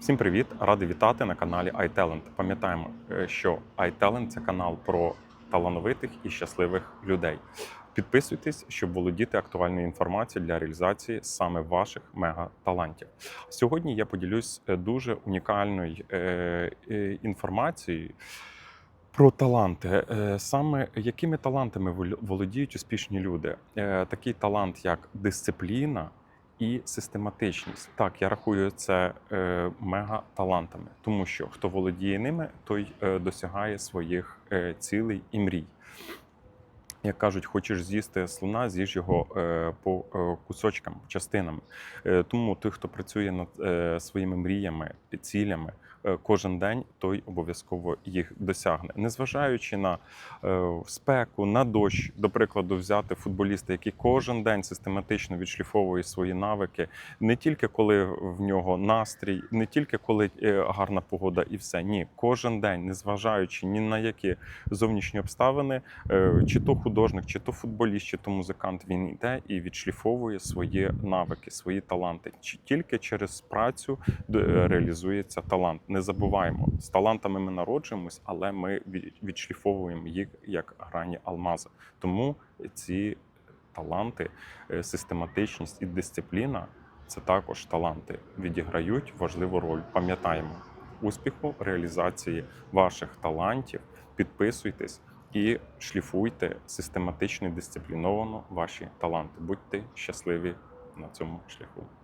Всім привіт! Радий вітати на каналі iTalent. Пам'ятаємо, е, що iTalent – це канал про талановитих і щасливих людей. Підписуйтесь, щоб володіти актуальною інформацією для реалізації саме ваших мегаталантів. Сьогодні я поділюсь е, дуже унікальною е, інформацією. Про таланти, саме якими талантами вол- володіють успішні люди? Такий талант, як дисципліна і систематичність. Так, я рахую це е, мега-талантами, тому що хто володіє ними, той е, досягає своїх е, цілей і мрій. Як кажуть, хочеш з'їсти слона, з'їж його е, по е, кусочкам, частинам. Е, тому тих, хто працює над своїми мріями і цілями кожен день, той обов'язково їх досягне. Незважаючи на е, спеку, на дощ, до прикладу, взяти футболіста, який кожен день систематично відшліфовує свої навики, не тільки коли в нього настрій, не тільки коли е, гарна погода і все. Ні, кожен день, незважаючи ні на які зовнішні обставини, е, чи то художник, чи то футболіст, чи то музикант, він йде і відшліфовує свої навики, свої таланти. Чи тільки через працю реалізується талант. Не забуваємо, з талантами ми народжуємось, але ми відшліфовуємо їх як грані алмази. Тому ці таланти, е, систематичність і дисципліна це також таланти, відіграють важливу роль. Пам'ятаємо успіху реалізації ваших талантів. Підписуйтесь і шліфуйте систематично і дисципліновано ваші таланти. Будьте щасливі на цьому шляху.